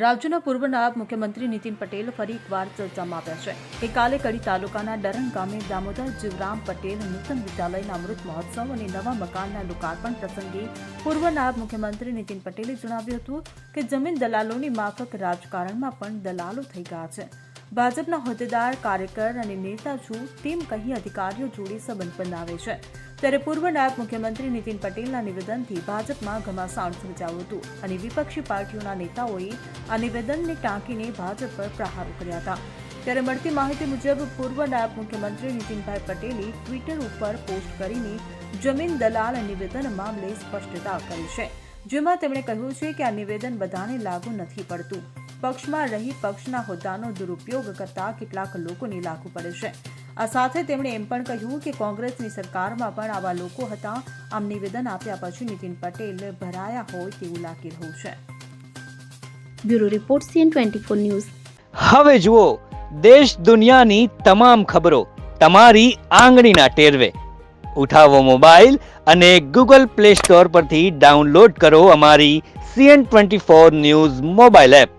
રાજ્યના પૂર્વ નાયબ મુખ્યમંત્રી નીતિન પટેલ ફરી એકવાર ચર્ચામાં આવ્યા છે. ગઈકાલે કડી તાલુકાના ડરન ગામે દામોદર જીવરામ પટેલ નૂતન વિદ્યાલયના અમૃત મહોત્સવ અને નવા મકાનના લોકાર્પણ પ્રસંગે પૂર્વ નાયબ મુખ્યમંત્રી નીતિન પટેલે જણાવ્યું હતું કે જમીન દલાલોની માફક રાજકારણમાં પણ દલાલો થઈ ગયા છે. ભાજપના હોદ્દેદાર, કાર્યકર અને નેતા છું, તેમ કહી અધિકારીઓ જોડે સંબંધ બનાવે છે. ત્યારે પૂર્વ નાયબ મુખ્યમંત્રી નીતિન પટેલના નિવેદનથી ભાજપમાં ઘમાસાણ સર્જાયું હતું અને વિપક્ષી પાર્ટીઓના નેતાઓએ આ નિવેદનને ટાંકીને ભાજપ પર પ્રહારો કર્યા હતા. ત્યારે મળતી માહિતી મુજબ પૂર્વ નાયબ મુખ્યમંત્રી નીતિનભાઈ પટેલે ટ્વિટર ઉપર પોસ્ટ કરીને જમીન દલાલ નિવેદન મામલે સ્પષ્ટતા કરી છે, જેમાં તેમણે કહ્યું છે કે આ નિવેદન બધાને લાગુ નથી પડતું. પક્ષમાં રહી પક્ષના હોદ્દાનો દુરુપયોગ કરતા કેટલાક લોકોને લાગુ પડે છે. આ સાથે તેમણે એમ પણ કહ્યું કે કોંગ્રેસની સરકારમાં પણ આવા લોકો હતા. આમ નિવેદન આપ્યા પછી નીતિન પટેલ ભરાયા હોય તેવું લાગી રહ્યું છે. Bureau report CN twenty four news. હવે જુઓ દેશ દુનિયાની તમામ ખબરો તમારી આંગળીના ટેરવે. ઉઠાવો મોબાઈલ અને ગૂગલ પ્લે સ્ટોર પરથી ડાઉનલોડ કરો અમારી CN twenty four news mobile app.